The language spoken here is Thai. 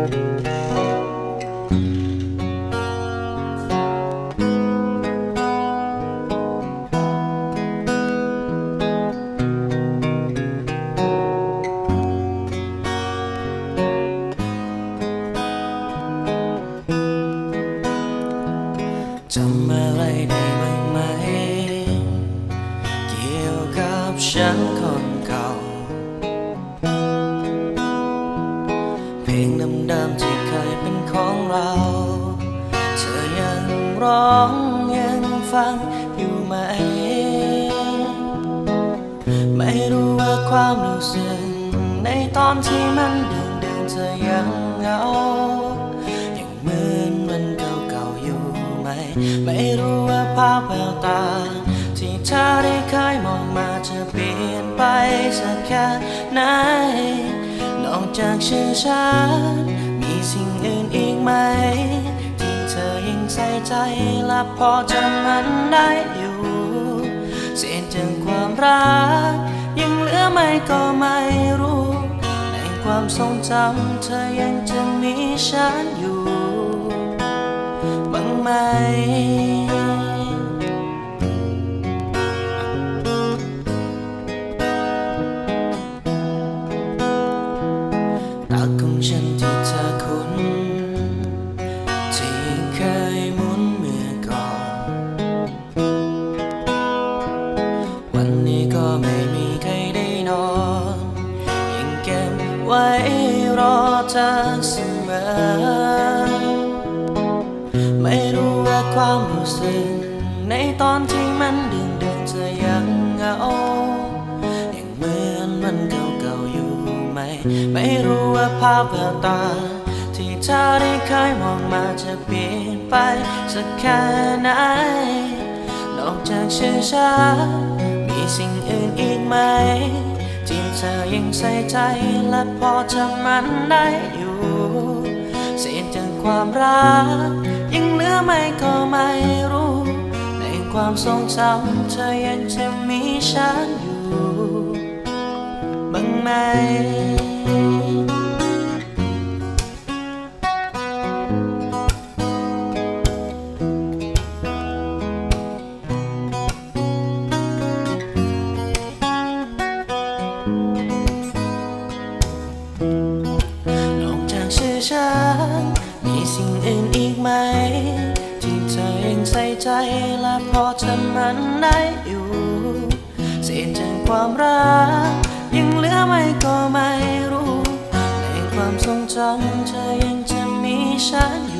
จำอะไรได้บ้างไหม เกี่ยวกับฉันคนเก่า ร้องยังฟังอยู่ไหม ไม่รู้ว่าความรู้สึกในตอนที่มันเดึงดึงๆเธอยังเหงายังเหมือนวันเก่าๆอยู่ไหม ไม่รู้ว่าภาพแววตา ที่เธอได้เคยมองมาจะเปลี่ยนไปสักแค่ไหน นอกจากชื่อฉันมีสิ่งอื่นอีกไหม ส่ใจและพอจำมันได้อยู่เศษจากความรัก ยังเหลือไม่ก็ไม่รู้ ในความทรงจำเธอยังจะมีฉันอยู่บ้างไหมตาของฉันที่เธอคุ้น ไว้รอเธอเสมอ ไม่รู้ว่าความรู้สึกในตอนที่มันดึงดึงๆเธอยังเหงาอยังเหมือนวันเก่าๆอยู่ไหม ไม่รู้ว่าภาพแววตา ที่เธอได้เคยมองมาจะเปลี่ยนไปสักแค่ไหน นอกจากชื่อฉันมีสิ่งอื่นอีกไหม เธอยังใส่ใจและพอจำมันได้อยู่ เสียจากความรัก ยังเหลือไม่ก็ไม่รู้ ในความทรงจำเธอยังจะมีฉันอยู่บ้างไหม นอกจากชื่อฉัน มีสิ่งอื่นอีกไหม ที่เธอยังใส่ใจและพอจำมันได้อยู่ เศษจากความรัก ยังเหลือไม่ก็ไม่รู้ ในความทรงจำเธอยังจะมีฉันอยู่